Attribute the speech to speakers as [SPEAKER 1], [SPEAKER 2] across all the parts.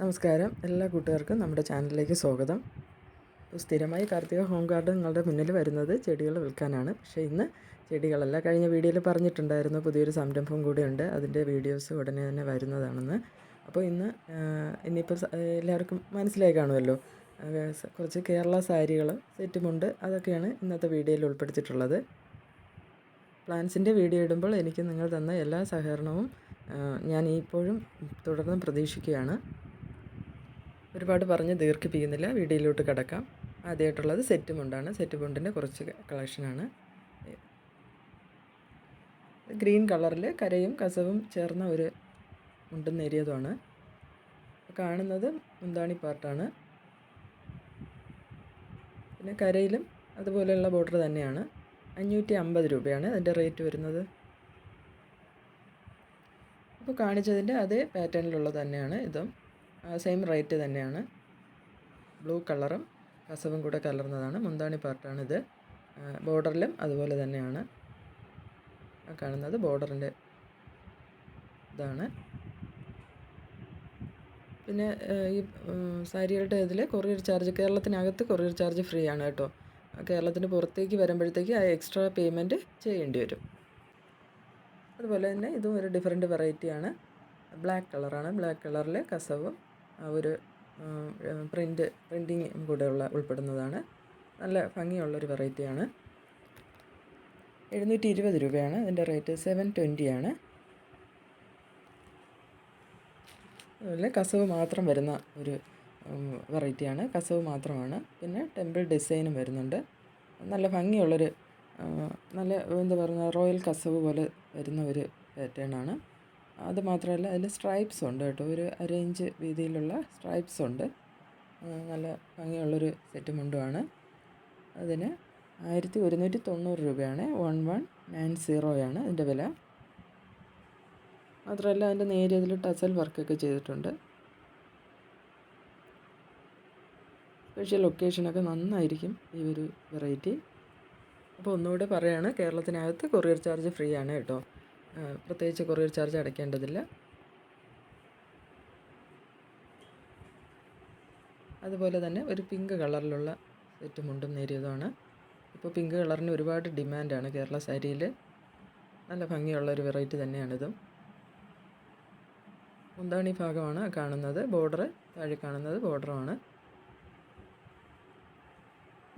[SPEAKER 1] നമസ്കാരം. എല്ലാ കൂട്ടുകാർക്കും നമ്മുടെ ചാനലിലേക്ക് സ്വാഗതം. സ്ഥിരമായി കാർത്തിക ഹോം ഗാർഡൻ നിങ്ങളുടെ മുന്നിൽ വരുന്നത് ചെടികൾ വിൽക്കാനാണ്. പക്ഷേ ഇന്ന് ചെടികളല്ല. കഴിഞ്ഞ വീഡിയോയിൽ പറഞ്ഞിട്ടുണ്ടായിരുന്നു പുതിയൊരു സംരംഭം കൂടിയുണ്ട്. അതിന്റെ വീഡിയോസ് ഉടനെ തന്നെ വരുന്നതാണെന്ന്. അപ്പോൾ ഇന്ന് ഇനിയിപ്പോൾ എല്ലാവർക്കും മനസ്സിലായി കാണുമല്ലോ. കുറച്ച് കേരള സാരികൾ സെറ്റുമുണ്ട്. അതൊക്കെയാണ് ഇന്നത്തെ വീഡിയോയിൽ ഉൾപ്പെടുത്തിയിട്ടുള്ളത്. പ്ലാൻസിന്റെ വീഡിയോ ഇടുമ്പോൾ എനിക്ക് നിങ്ങൾ തന്ന എല്ലാ സഹകരണവും ഞാൻ ഇപ്പോഴും തുടർന്നും പ്രതീക്ഷിക്കുകയാണ്. ഒരുപാട് പറഞ്ഞ് ദീർഘിപ്പിക്കുന്നില്ല. വീഡിയോയിലോട്ട് കിടക്കാം. ആദ്യമായിട്ടുള്ളത് സെറ്റ് മുണ്ടാണ് സെറ്റ് മുണ്ടിന്റെ കുറച്ച് കളക്ഷനാണ്. ഗ്രീൻ കളറിൽ കരയും കസവും ചേർന്ന ഒരു മുണ്ടും നേരിയതുമാണ് കാണുന്നത് മുന്താണി പാർട്ടാണ്. പിന്നെ കരയിലും അതുപോലെയുള്ള ബോർഡർ തന്നെയാണ്. അഞ്ഞൂറ്റി അമ്പത് രൂപയാണ്. അതിന്റെ റേറ്റ് വരുന്നത്. അപ്പോൾ കാണിച്ചതിന്റെ അതേ പാറ്റേണിലുള്ളത് തന്നെയാണ് ഇതും. സെയിം റേറ്റ് തന്നെയാണ്. ബ്ലൂ കളറും കസവും കൂടെ കലർന്നതാണ്. മുന്താണി പാർട്ടാണിത്. ബോർഡറിലും അതുപോലെ തന്നെയാണ്. കാണുന്നത് ബോർഡറിന്റെ ഇതാണ്. പിന്നെ ഈ സാരികളുടെ ഇതിൽ കൊറിയർ ചാർജ് കേരളത്തിനകത്ത് കൊറിയർ ചാർജ് ഫ്രീ ആണ് കേട്ടോ. കേരളത്തിന് പുറത്തേക്ക് വരുമ്പോഴത്തേക്ക് ആ എക്സ്ട്രാ പേയ്മെന്റ് ചെയ്യേണ്ടി വരും. അതുപോലെ തന്നെ ഇതും ഒരു ഡിഫറെന്റ് വെറൈറ്റിയാണ് ബ്ലാക്ക് കളറാണ് ബ്ലാക്ക് കളറിൽ കസവും ഒരു പ്രിന്റ് പ്രിന്റിങ് കൂടെയുള്ള ഉൾപ്പെടുന്നതാണ്. നല്ല ഭംഗിയുള്ളൊരു വെറൈറ്റിയാണ്. എഴുന്നൂറ്റി ഇരുപത് രൂപയാണ്. അതിന്റെ റേറ്റ് സെവൻ ട്വന്റിയാണ്. അതുപോലെ കസവ് മാത്രം വരുന്ന ഒരു വെറൈറ്റിയാണ്. കസവ് മാത്രമാണ്. പിന്നെ ടെമ്പിൾ ഡിസൈനും വരുന്നുണ്ട്. നല്ല ഭംഗിയുള്ളൊരു നല്ല എന്താ പറയുക റോയൽ കസവ് പോലെ വരുന്ന ഒരു പാറ്റേൺ ആണ് അത് മാത്രമല്ല അതിൽ സ്ട്രൈപ്സ് ഉണ്ട് കേട്ടോ. ഒരു അരയിഞ്ച് വീതിയിലുള്ള സ്ട്രൈപ്സ് ഉണ്ട്. നല്ല ഭംഗിയുള്ളൊരു സെറ്റ് മുണ്ടുമാണ് അതിന് ആയിരത്തി ഒരുന്നൂറ്റി തൊണ്ണൂറ് രൂപയാണ് വൺ വൺ നയൻ സീറോയാണ് അതിന്റെ വില. മാത്രമല്ല അതിന്റെ നേരിയതിൽ ടസൽ വർക്കൊക്കെ ചെയ്തിട്ടുണ്ട്. സ്പെഷ്യൽ ലൊക്കേഷനൊക്കെ നന്നായിരിക്കും ഈ ഒരു വെറൈറ്റി അപ്പോൾ ഒന്നുകൂടെ പറയുകയാണ് കേരളത്തിനകത്ത് കൊറിയർ ചാർജ് ഫ്രീ ആണ് കേട്ടോ. പ്രത്യേകിച്ച് കൊറിയർ ചാർജ് അടയ്ക്കേണ്ടതില്ല. അതുപോലെ തന്നെ ഒരു പിങ്ക് കളറിലുള്ള സെറ്റ് മുണ്ടും നേരിയതുമാണ്. ഇപ്പോൾ പിങ്ക് കളറിന് ഒരുപാട് ഡിമാൻഡാണ് കേരള സാരിയിൽ. നല്ല ഭംഗിയുള്ള ഒരു വെറൈറ്റി തന്നെയാണിതും. മുന്താണി ഭാഗമാണ് കാണുന്നത്. ബോർഡർ താഴെ കാണുന്നത് ബോർഡറുമാണ്.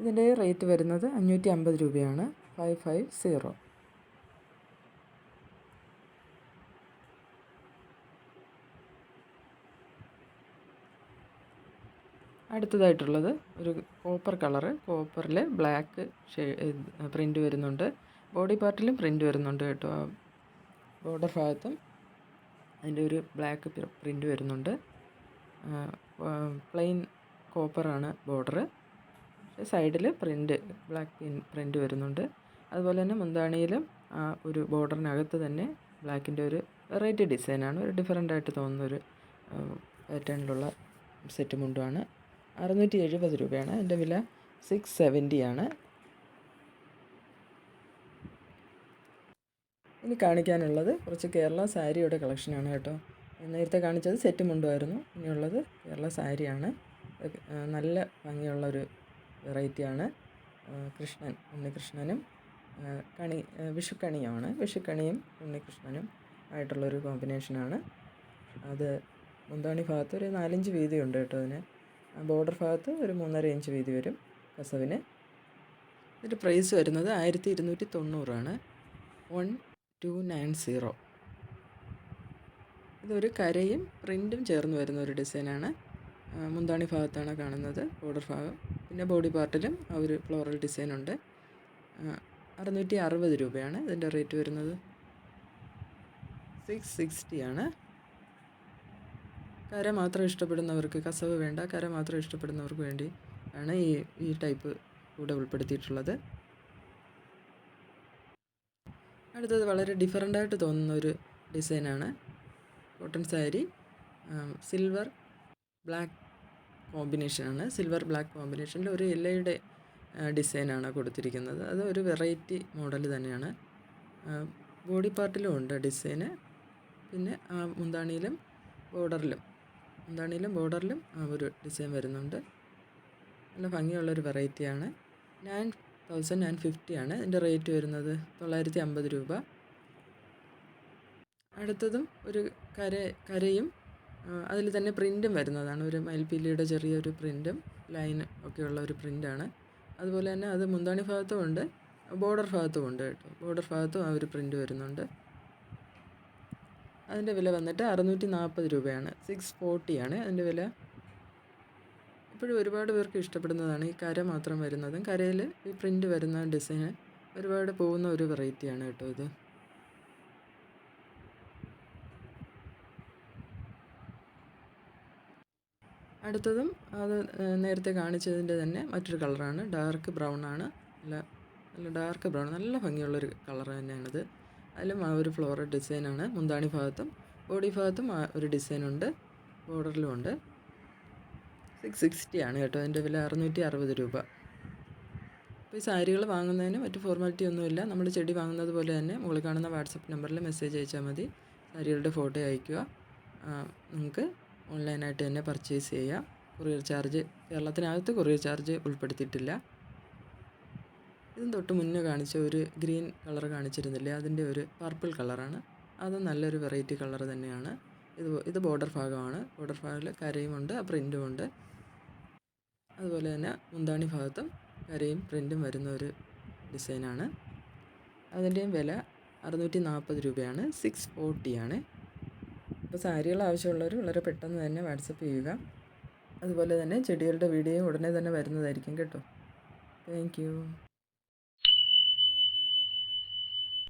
[SPEAKER 1] ഇതിന്റെ റേറ്റ് വരുന്നത് അഞ്ഞൂറ്റി അമ്പത് രൂപയാണ്. Five five zero. അടുത്തതായിട്ടുള്ളത് ഒരു കോപ്പർ കളറ്. കോപ്പറിൽ ബ്ലാക്ക് പ്രിന്റ് വരുന്നുണ്ട്. ബോഡി പാർട്ടിലും പ്രിന്റ് വരുന്നുണ്ട് കേട്ടോ. ആ ബോർഡർ ഭാഗത്തും അതിന്റെ ഒരു ബ്ലാക്ക് പ്രിന്റ് വരുന്നുണ്ട്. പ്ലെയിൻ കോപ്പറാണ് ബോർഡർ സൈഡിൽ പ്രിന്റ് ബ്ലാക്ക് പിൻ പ്രിന്റ് വരുന്നുണ്ട്. അതുപോലെ തന്നെ മുന്താണിയിലും ആ ഒരു ബോർഡറിനകത്ത് തന്നെ ബ്ലാക്കിന്റെ ഒരു വെറൈറ്റി ഡിസൈനാണ്. ഒരു ഡിഫറെന്റ് ആയിട്ട് തോന്നുന്നൊരു പാറ്റേണിലുള്ള സെറ്റ് മുണ്ടുമാണ് അറുന്നൂറ്റി എഴുപത് രൂപയാണ്. എന്റെ വില സിക്സ് സെവന്റിയാണ് ഇനി കാണിക്കാനുള്ളത് കുറച്ച് കേരള സാരിയുടെ കളക്ഷനാണ് കേട്ടോ. നേരത്തെ കാണിച്ചത് സെറ്റ് മുണ്ടുമായിരുന്നു. ഇനിയുള്ളത് കേരള സാരിയാണ്. നല്ല ഭംഗിയുള്ള ഭംഗിയുള്ളൊരു വെറൈറ്റിയാണ് കൃഷ്ണൻ ഉണ്ണികൃഷ്ണനും കണി വിഷുക്കണിയുമാണ്. വിഷുക്കണിയും ഉണ്ണികൃഷ്ണനും ആയിട്ടുള്ളൊരു കോമ്പിനേഷനാണ് അത് മുന്താണി ഭാഗത്ത് ഒരു നാലഞ്ച് വീതിയുണ്ട് കേട്ടോ അതിന്. ബോർഡർ ഭാഗത്ത് ഒരു മൂന്നര ഇഞ്ച് വീതി വരും കസവിന്. ഇതിന്റെ പ്രൈസ് വരുന്നത് ആയിരത്തി ഇരുന്നൂറ്റി തൊണ്ണൂറാണ് വൺ ടു നയൻ സീറോ ഇതൊരു കരയും പ്രിന്റും ചേർന്ന് വരുന്ന ഒരു ഡിസൈനാണ്. മുന്താണി ഭാഗത്താണ് കാണുന്നത് ബോർഡർ ഭാഗം. പിന്നെ ബോഡി പാർട്ടിലും ഒരു ഫ്ലോറൽ ഡിസൈനുണ്ട് അറുന്നൂറ്റി അറുപത് രൂപയാണ് ഇതിന്റെ റേറ്റ് വരുന്നത്. സിക്സ് സിക്സ്റ്റിയാണ് കര മാത്രം ഇഷ്ടപ്പെടുന്നവർക്ക് കസവ് വേണ്ട കര മാത്രം ഇഷ്ടപ്പെടുന്നവർക്ക് വേണ്ടി ആണ് ഈ ഈ ടൈപ്പ് കൂടെ ഉൾപ്പെടുത്തിയിട്ടുള്ളത്. അടുത്തത് വളരെ ഡിഫറന്റായിട്ട് തോന്നുന്ന ഒരു ഡിസൈനാണ് കോട്ടൺ സാരി സിൽവർ ബ്ലാക്ക് കോമ്പിനേഷനാണ് സിൽവർ ബ്ലാക്ക് കോമ്പിനേഷനിൽ ഒരു എല്ലയുടെ ഡിസൈനാണ് കൊടുത്തിരിക്കുന്നത്. അത് ഒരു വെറൈറ്റി മോഡൽ തന്നെയാണ്. ബോഡി പാർട്ടിലും ഉണ്ട് ഡിസൈന് പിന്നെ ആ മുന്താണിയിലും ബോർഡറിലും മുന്താണിയിലും ബോർഡറിലും ഒരു ഡിസൈൻ വരുന്നുണ്ട്. നല്ല ഭംഗിയുള്ളൊരു വെറൈറ്റിയാണ്. നയൻ തൗസൻഡ് നയൻ ഫിഫ്റ്റി ആണ്. ഇതിന്റെ റേറ്റ് വരുന്നത് തൊള്ളായിരത്തി അമ്പത് രൂപ. അടുത്തതും ഒരു കര കരയും അതിൽ തന്നെ പ്രിന്റും വരുന്നതാണ്. ഒരു മയിൽപ്പീലിയുടെ ചെറിയൊരു പ്രിന്റും ലൈൻ ഒക്കെയുള്ള ഒരു പ്രിന്റാണ് അതുപോലെ തന്നെ അത് മുന്താണി ഭാഗത്തും ഉണ്ട് ബോർഡർ ഭാഗത്തും ഉണ്ട് കേട്ടോ. ബോർഡർ ഭാഗത്തും ആ ഒരു പ്രിന്റ് വരുന്നുണ്ട്. അതിന്റെ വില വന്നിട്ട് അറുന്നൂറ്റി നാൽപ്പത് രൂപയാണ് സിക്സ് ഫോർട്ടിയാണ് അതിന്റെ വില. ഇപ്പോഴും ഒരുപാട് പേർക്ക് ഇഷ്ടപ്പെടുന്നതാണ് ഈ കര മാത്രം വരുന്നതും. കരയിൽ ഈ പ്രിന്റ് വരുന്ന ഡിസൈന് ഒരുപാട് പോകുന്ന ഒരു വെറൈറ്റിയാണ് കേട്ടോ ഇത്. അടുത്തതും അത് നേരത്തെ കാണിച്ചതിന്റെ തന്നെ മറ്റൊരു കളറാണ് ഡാർക്ക് ബ്രൗൺ ആണ്. നല്ല നല്ല ഡാർക്ക് ബ്രൗൺ നല്ല ഭംഗിയുള്ളൊരു കളർ തന്നെയാണിത്. അതിലും ആ ഒരു ഫ്ലോറൽ ഡിസൈനാണ് മുന്താണി ഭാഗത്തും ബോഡി ഭാഗത്തും ആ ഒരു ഡിസൈനുണ്ട് ബോർഡറിലും ഉണ്ട്. സിക്സ് സിക്സ്റ്റി ആണ് കേട്ടോ. അതിന്റെ വില അറുന്നൂറ്റി അറുപത് രൂപ. അപ്പോൾ ഈ സാരികൾ വാങ്ങുന്നതിന് മറ്റു ഫോർമാലിറ്റി ഒന്നുമില്ല. നമ്മൾ ചെടി വാങ്ങുന്നത് പോലെ തന്നെ മുകളിൽ കാണുന്ന വാട്സപ്പ് നമ്പറിൽ മെസ്സേജ് അയച്ചാൽ മതി. സാരികളുടെ ഫോട്ടോ അയക്കുക. നമുക്ക് ഓൺലൈനായിട്ട് തന്നെ പർച്ചേസ് ചെയ്യാം. കൊറിയർ ചാർജ് കേരളത്തിനകത്ത് കൊറിയർ ചാർജ് ഉൾപ്പെടുത്തിയിട്ടില്ല. ഇതും തൊട്ട് മുന്നേ കാണിച്ച ഒരു ഗ്രീൻ കളർ കാണിച്ചിരുന്നില്ലേ? അതിന്റെ ഒരു പർപ്പിൾ കളറാണ്. അത് നല്ലൊരു വെറൈറ്റി കളർ തന്നെയാണ്. ഇത് ഇത് ബോർഡർ ഭാഗമാണ്. ബോർഡർ ഭാഗത്തിൽ കരയുമുണ്ട് ആ പ്രിന്റും ഉണ്ട്. അതുപോലെ തന്നെ മുന്താണി ഭാഗത്തും കരയും പ്രിന്റും വരുന്ന ഒരു ഡിസൈനാണ്. അതിന്റെയും വില അറുന്നൂറ്റി നാൽപ്പത് രൂപയാണ്. സിക്സ് ഫോർട്ടിയാണ്. അപ്പോൾ സാരികൾ ആവശ്യമുള്ളവർ വളരെ പെട്ടെന്ന് തന്നെ വാട്സപ്പ് ചെയ്യുക. അതുപോലെ തന്നെ ചെടികളുടെ വീഡിയോ ഉടനെ തന്നെ വരുന്നതായിരിക്കും കേട്ടോ. താങ്ക്